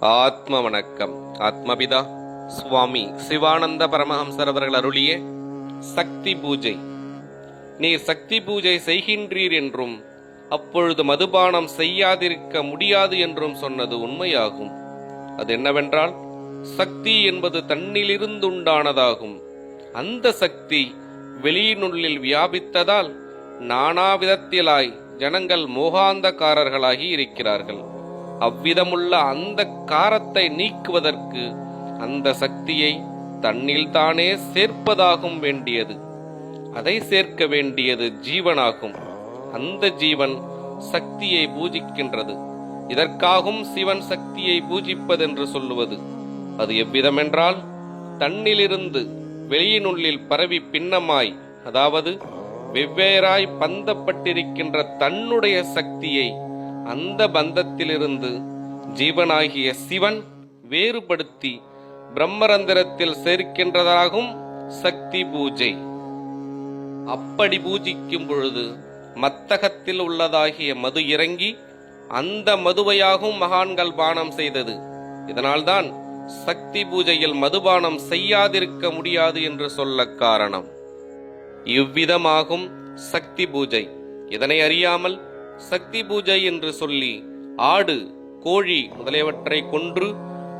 ஆத்ம வணக்கம் ஆத்மபிதா சுவாமி சிவானந்த பரமஹம்சர் அவர்கள் அருளிய சக்தி பூஜை. நீர் சக்தி பூஜை செய்கின்றீர் என்றும் அப்பொழுது மதுபானம் செய்யாதிருக்க முடியாது என்றும் சொன்னது உண்மையாகும். அது என்னவென்றால் சக்தி என்பது தன்னிலிருந்துண்டானதாகும். அந்த சக்தி வெளியினுள்ளில் வியாபித்ததால் நானாவிதத்திலாய் ஜனங்கள் மோகாந்தக்காரர்களாகி இருக்கிறார்கள். அவ்விதமுள்ள அந்த காரத்தை நீக்குவதற்கு அந்த சக்தியை தன்னில் தானே சேர்ப்பதாகும் வேண்டியது. அதை சேர்க்க வேண்டியது ஜீவனாகும். அந்த ஜீவன் சக்தியை பூஜிக்கின்றது. இதற்காகவும் சிவன் சக்தியை பூஜிப்பதென்று சொல்லுவது. அது எவ்விதமென்றால் தன்னிலிருந்து வெளியினுள்ளில் பரவி பின்னமாய் அதாவது வெவ்வேறாய் பந்தப்பட்டிருக்கின்ற தன்னுடைய சக்தியை அந்த பந்தத்திலிருந்து ஜீவனாகிய சிவன் வேறுபடுத்தி பிரம்மரந்திரத்தில் சேர்க்கின்றதாகும் சக்தி பூஜை. அப்படி பூஜிக்கும் பொழுது மத்தகத்தில் உள்ளதாகிய மது இறங்கி அந்த மதுவையாகும் மகான்கள் பானம் செய்தது. இதனால்தான் சக்தி பூஜையில் மதுபானம் செய்யாதிருக்க முடியாது என்று சொல்ல காரணம். இவ்விதமாகும் சக்தி பூஜை. இதனை அறியாமல் சக்தி பூஜை என்று சொல்லி ஆடு கோழி முதலியவற்றை கொன்று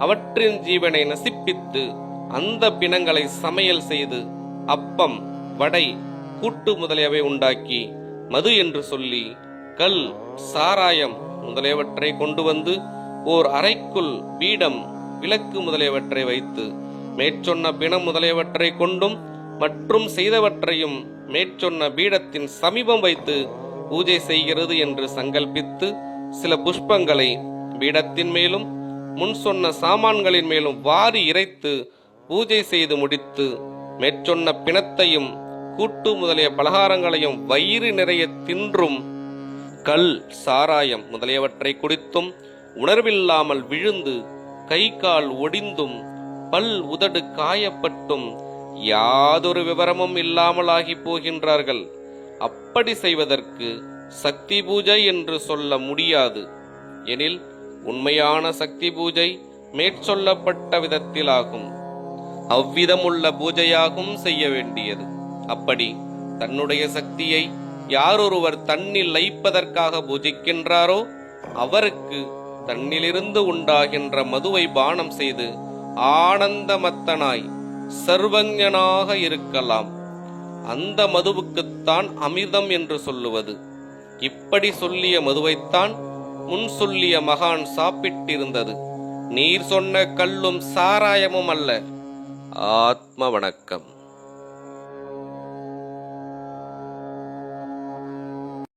அவற்றின் ஜீவனை நசிப்பித்து அந்த பிணங்களை சமையல் செய்து அப்பம் வடை கூட்டு முதலியவை உண்டாக்கி மது என்று சொல்லி கல் சாராயம் முதலியவற்றை கொண்டு வந்து ஓர் அறைக்குள் பீடம் விளக்கு முதலியவற்றை வைத்து மேற்சொன்ன பிணம் முதலியவற்றை கொண்டும் மற்றும் செய்தவற்றையும் மேற்சொன்ன பீடத்தின் சமீபம் வைத்து பூஜை செய்கிறது என்று சங்கல்பித்து சில புஷ்பங்களை பீடத்தின் மேலும் முன் சொன்ன சாமான்களின் மேலும் வாரி இறைத்து பூஜை செய்து முடித்து மேற்சொன்ன பிணத்தையும் கூட்டு முதலிய பலகாரங்களையும் வயிறு நிறைய தின்றும் கல் சாராயம் முதலியவற்றை குடித்தும் உணர்வில்லாமல் விழுந்து கை கால் ஒடிந்தும் பல் உதடு காயப்பட்டும் யாதொரு விவரமும் இல்லாமலாகி போகின்றார்கள். அப்படி செய்வதற்கு சக்தி பூஜை என்று சொல்ல முடியாது. எனில் உண்மையான சக்தி பூஜை மேற்சொல்லப்பட்ட விதத்திலாகும். அவ்விதமுள்ள பூஜையாகும் செய்ய வேண்டியது. அப்படி தன்னுடைய சக்தியை யாரொருவர் தன்னில் லயிப்பதற்காக பூஜிக்கின்றாரோ அவருக்கு தன்னிலிருந்து உண்டாகின்ற மதுவை பானம் செய்து ஆனந்தமத்தனாய் சர்வஞனாக இருக்கலாம். அந்த மதுவுக்குத்தான் அமிர்தம் என்று சொல்லுவது. இப்படி சொல்லிய மதுவைத்தான் முன் சொல்லிய மகான் சாப்பிட்டிருந்தது. நீர் சொன்ன கல்லும் சாராயமும் அல்ல. ஆத்ம வணக்கம்.